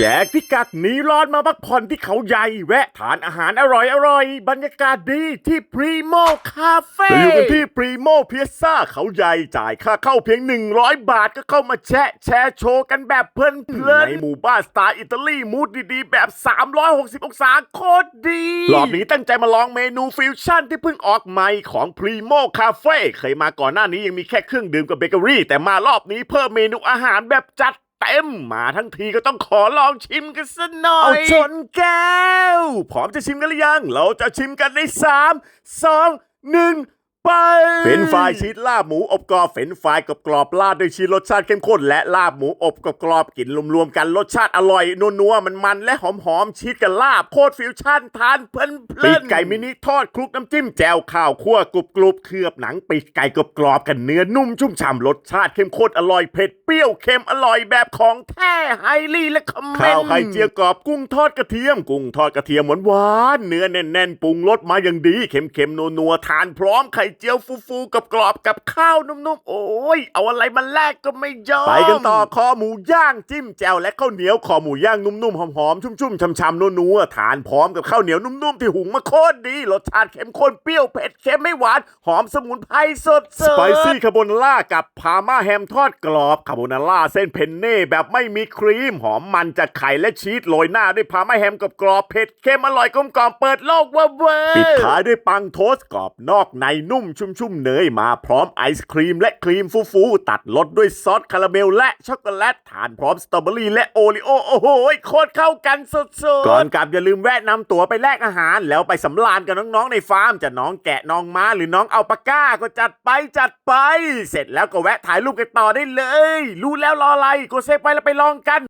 แจกพิกัดหนีร้อนมาพักผ่อนที่เขาใหญ่ แวะทานอาหารอร่อยอร่อยบรรยากาศดีที่พรีโมคาเฟ่อยู่กันที่พรีโมเพียซ่าเขาใหญ่จ่ายค่าเข้าเพียง 100 บาทก็เข้ามาแชะแชร์โชว์กันแบบเพลินเพลินในหมู่บ้านสไตล์อิตาลีมูดดีๆ แบบ 360 องศาโคตรดีรอบนี้ตั้งใจมาลองเมนูฟิวชั่นที่เพิ่งออกใหม่ของพรีโมคาเฟ่เคยมาก่อนหน้านี้ยังมีแค่เครื่องดื่มกับเบเกอรี่ แต่มารอบนี้เพิ่มเมนูอาหารแบบจัด เต็มมาทั้งทีก็ต้องขอลองชิมกันสักหน่อยเอาชนแก้ว พร้อมจะชิมกันหรือยัง เราจะชิมกันในสามสองหนึ่ง ไป เป็นไฟรายชีสลาบหมูอบกรอบเฟรนช์ฟรายกับกรอบราดด้วยชีสรสชาติเข้มข้นและลาบหมูอบกับกรอบกลิ่นรวมๆกันรสชาติอร่อยนัวๆมันๆและหอมๆชีสกับลาบโคตรฟิวชั่นทานเพลินๆปีกไก่มินิทอดคลุกน้ำจิ้มแจ่วข้าวคั่วกรุบกรุบๆเคลือบหนังปีกไก่กรอบๆกันเนื้อนุ่มชุ่มฉ่ำรสชาติเข้มข้นอร่อยเผ็ดเปรี้ยวเค็มอร่อยแบบของแท้ไฮลี่และคอมเมนต์ ข้าวไข่เจียวกรอบกุ้งทอดกระเทียม กุ้งทอดกระเทียมหวานๆเนื้อแน่นๆปรุงรสมาอย่างดีเค็มๆนัวๆทานพร้อมไข่เจียวฟูๆกับกรอบๆกับข้าวนุ่มๆ โอ้ย เอาอะไรมาแลกก็ไม่ยอม ไปกันต่อคอหมูย่างจิ้มแจ่วและข้าวเหนียวคอหมูย่างนุ่มๆหอมๆชุ่มๆช่ำๆนัวๆทานพร้อมกับข้าวเหนียวนุ่มๆที่หุงมาโคตรดีรสชาติเข้มข้นเปรี้ยวเผ็ดเค็มไม่หวานหอมสมุนไพรสดๆสไปซี่คาโบนาร่ากับพาม่าแฮมทอดกรอบคาโบนาร่าเส้นเพนเน่แบบไม่มีครีม หอมมันจากไข่และชีสโรยหน้าด้วยพาม่าแฮมกับกรอบเผ็ดเค็มอร่อยกลมกล่อมเปิดโลกว่าเวอร์ปิดท้ายด้วยปังโทสต์กรอบนอกในนุ่มชุ่มๆเนยมาพร้อมไอศครีมและครีมฟูๆตัดรสด้วยซอสคาราเมลและช็อกโกแลตทานพร้อมสตรอเบอรี่และโอริโอโอ้โหโคตรเข้ากันสุดๆ ก่อนกลับอย่าลืมแวะนำตั๋วไปแลกอาหาร แล้วไปสำราญกับน้องๆในฟาร์มจะน้องแกะน้องม้าหรือน้องอัลปาก้าก็จัดไปจัดไป เสร็จแล้วก็แวะถ่ายรูปกันต่อได้เลย รู้แล้วรออะไรก็เซฟไปแล้วไปลองกัน